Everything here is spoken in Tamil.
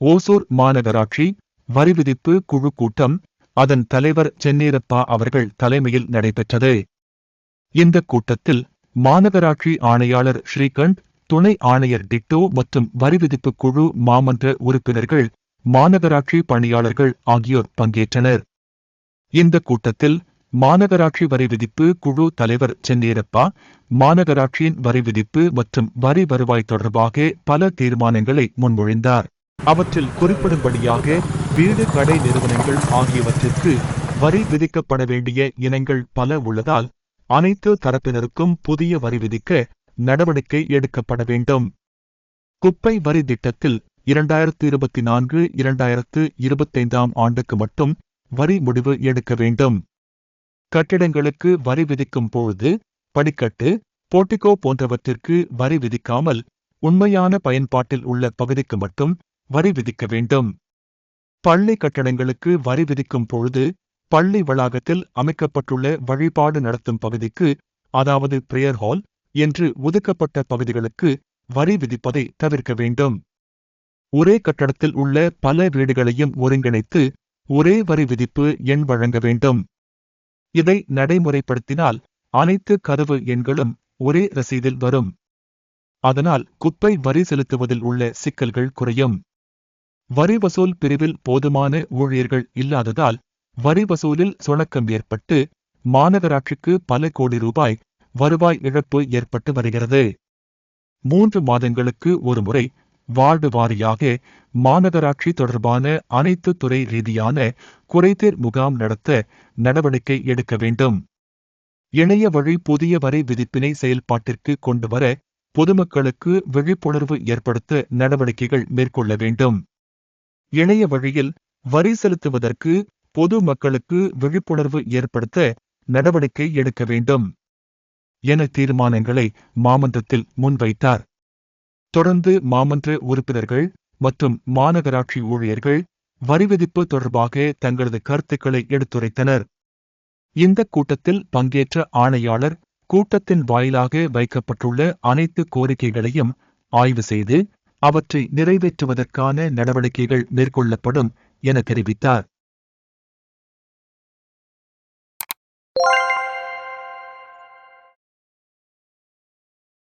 ஓசூர் மாநகராட்சி வரி விதிப்பு குழு கூட்டம் அதன் தலைவர் சென்னீரப்பா அவர்கள் தலைமையில் நடைபெற்றது. இந்த கூட்டத்தில் மாநகராட்சி ஆணையாளர் ஸ்ரீகண்ட் துணை ஆணையர் டிக்டோ மற்றும் வரி விதிப்பு குழு மாமன்ற உறுப்பினர்கள் மாநகராட்சி பணியாளர்கள் ஆகியோர் பங்கேற்றனர். இந்த கூட்டத்தில் மாநகராட்சி வரி விதிப்பு குழு தலைவர் சென்னீரப்பா மாநகராட்சியின் வரி விதிப்பு மற்றும் வரி வருவாய் தொடர்பாக பல தீர்மானங்களை முன்மொழிந்தார். அவற்றில் குறிப்பிடும்படியாக வீடு கடை நிறுவனங்கள் ஆகியவற்றிற்கு வரி விதிக்கப்பட வேண்டிய இனங்கள் பல உள்ளதால் அனைத்து தரப்பினருக்கும் புதிய வரி விதிக்க நடவடிக்கை எடுக்கப்பட வேண்டும். குப்பை வரி திட்டத்தில் இரண்டாயிரத்து இருபத்தி நான்கு இரண்டாயிரத்து இருபத்தைந்தாம் ஆண்டுக்கு மட்டும் வரி முடிவு எடுக்க வேண்டும். கட்டிடங்களுக்கு வரி விதிக்கும் பொழுது படிக்கட்டு போர்டிகோ போன்றவற்றிற்கு வரி விதிக்காமல் உண்மையான பயன்பாட்டில் உள்ள பகுதிக்கு மட்டும் வரி விதிக்க வேண்டும். பள்ளி கட்டடங்களுக்கு வரி விதிக்கும் பொழுது பள்ளி வளாகத்தில் அமைக்கப்பட்டுள்ள வழிபாடு நடத்தும் பகுதிக்கு அதாவது பிரேயர் ஹால் என்று ஒதுக்கப்பட்ட பகுதிகளுக்கு வரி விதிப்பதை தவிர்க்க வேண்டும். ஒரே கட்டடத்தில் உள்ள பல வீடுகளையும் ஒருங்கிணைத்து ஒரே வரி விதிப்பு எண் வழங்க வேண்டும். இதை நடைமுறைப்படுத்தினால் அனைத்து கதவு எண்களும் ஒரே ரசீதில் வரும். அதனால் குப்பை வரி செலுத்துவதில் உள்ள சிக்கல்கள் குறையும். வரி வசூல் பிரிவில் போதுமான ஊழியர்கள் இல்லாததால் வரி வசூலில் சுணக்கம் ஏற்பட்டு மாநகராட்சிக்கு பல கோடி ரூபாய் வருவாய் இழப்பு ஏற்பட்டு வருகிறது. மூன்று மாதங்களுக்கு ஒருமுறை வார்டு வாரியாக மாநகராட்சி தொடர்பான அனைத்து துறை ரீதியான குறைதீர் முகாம் நடத்த நடவடிக்கை எடுக்க வேண்டும். இணைய வழி புதிய வரி விதிப்பினை செயல்பாட்டிற்கு கொண்டுவர பொதுமக்களுக்கு விழிப்புணர்வு ஏற்படுத்த நடவடிக்கைகள் மேற்கொள்ள வேண்டும். இணைய வழியில் வரி செலுத்துவதற்கு பொது மக்களுக்கு விழிப்புணர்வு ஏற்படுத்த நடவடிக்கை எடுக்க வேண்டும் என தீர்மானங்களை மாமன்றத்தில் முன்வைத்தார். தொடர்ந்து மாமன்ற உறுப்பினர்கள் மற்றும் மாநகராட்சி ஊழியர்கள் வரி விதிப்பு தொடர்பாக தங்களது கருத்துக்களை எடுத்துரைத்தனர். இந்த கூட்டத்தில் பங்கேற்ற ஆணையாளர் கூட்டத்தின் வாயிலாக வைக்கப்பட்டுள்ள அனைத்து கோரிக்கைகளையும் ஆய்வு செய்து அவற்றை நிறைவேற்றுவதற்கான நடவடிக்கைகள் மேற்கொள்ளப்படும் என தெரிவித்தார்.